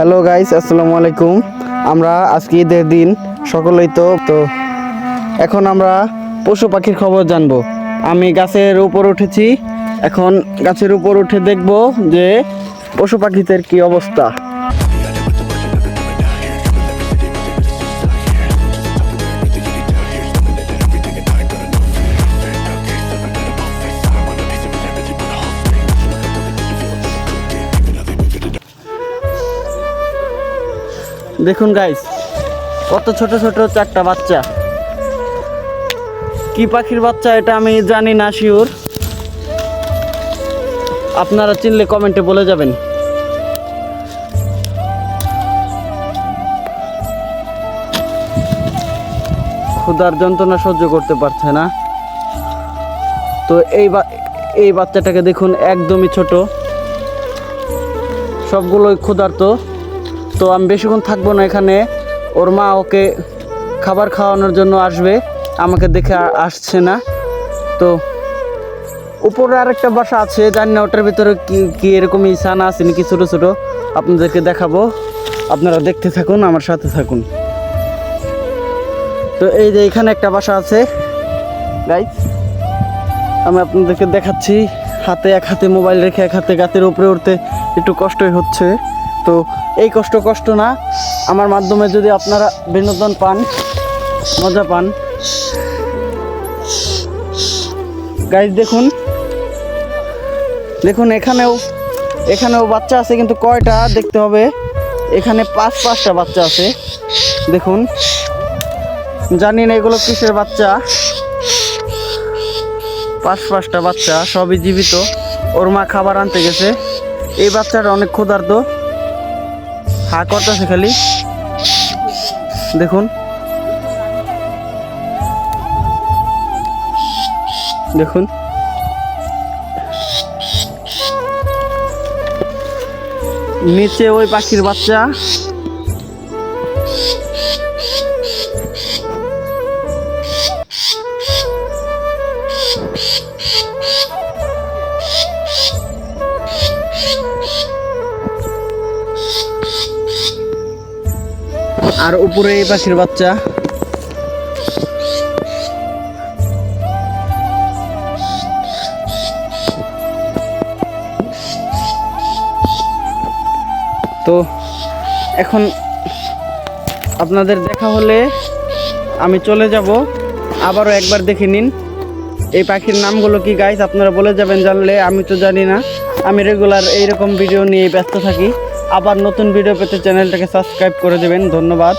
Hello guys আসসালামু আলাইকুম। আমরা আজকে ঈদের দিন, সকলেই তো তো এখন আমরা পশু পাখির খবর জানব। আমি গাছের উপর উঠেছি, এখন গাছের উপর উঠে দেখব যে পশু পাখিদের কি অবস্থা। দেখুন গাইস কত ছোট ছোট চারটা বাচ্চা। কি পাখির বাচ্চা এটা আমি জানি না শিওর আপনারা চিনলে কমেন্টে বলে যাবেন। ক্ষুধার যন্ত্রণা সহ্য করতে পারছে না। তো এই এই বাচ্চাটাকে দেখুন, একদমই ছোট। সবগুলোই ক্ষুধার্ত। তো আমি বেশিক্ষণ থাকব না এখানে। ওর মা ওকে খাবার খাওয়ানোর জন্য আসবে, আমাকে দেখে আসছে না। তো উপরে আরেকটা বাসা আছে, জানি না ওটার ভিতরে কি কি এরকমই সানা আছে নাকি ছোটো ছোটো। আপনাদেরকে দেখাবো। আপনারা দেখতে থাকুন, আমার সাথে থাকুন। তো এই যে এখানে একটা বাসা আছে। গাইজ আমি আপনাদেরকে দেখাচ্ছি। হাতে এক হাতে মোবাইল রেখে, এক হাতে গাছের উপরে উঠতে একটু কষ্টই হচ্ছে। তো এই কষ্ট কষ্ট না, আমার মাধ্যমে যদি আপনারা বিনোদন পান, মজা পান। গাইজ দেখুন। দেখুন, এখানেও এখানেও বাচ্চা আছে, কিন্তু কয়টা দেখতে হবে? এখানে পাঁচ পাঁচটা বাচ্চা আছে। দেখুন। জানি না এগুলো কিসের বাচ্চা। পাঁচ পাঁচটা বাচ্চা, সবই জীবিত। ওর মা খাবার আনতে গেছে। এই বাচ্চাটা অনেক ক্ষুধার্ত। হা করতেছে খালি। দেখুন। দেখুন। নিচে ওই পাখির বাচ্চা। আর উপরে এই পাখির বাচ্চা। তো এখন আপনাদের দেখা হলে আমি চলে যাব। আবারও একবার দেখে নিন। এই পাখির নামগুলো কি গাইস আপনারা বলে যাবেন, জানলে। আমি তো জানি না। আমি রেগুলার এইরকম ভিডিও নিয়ে ব্যস্ত থাকি। আবার নতুন ভিডিও পেতে চ্যানেলটাকে সাবস্ক্রাইব করে দেবেন। ধন্যবাদ।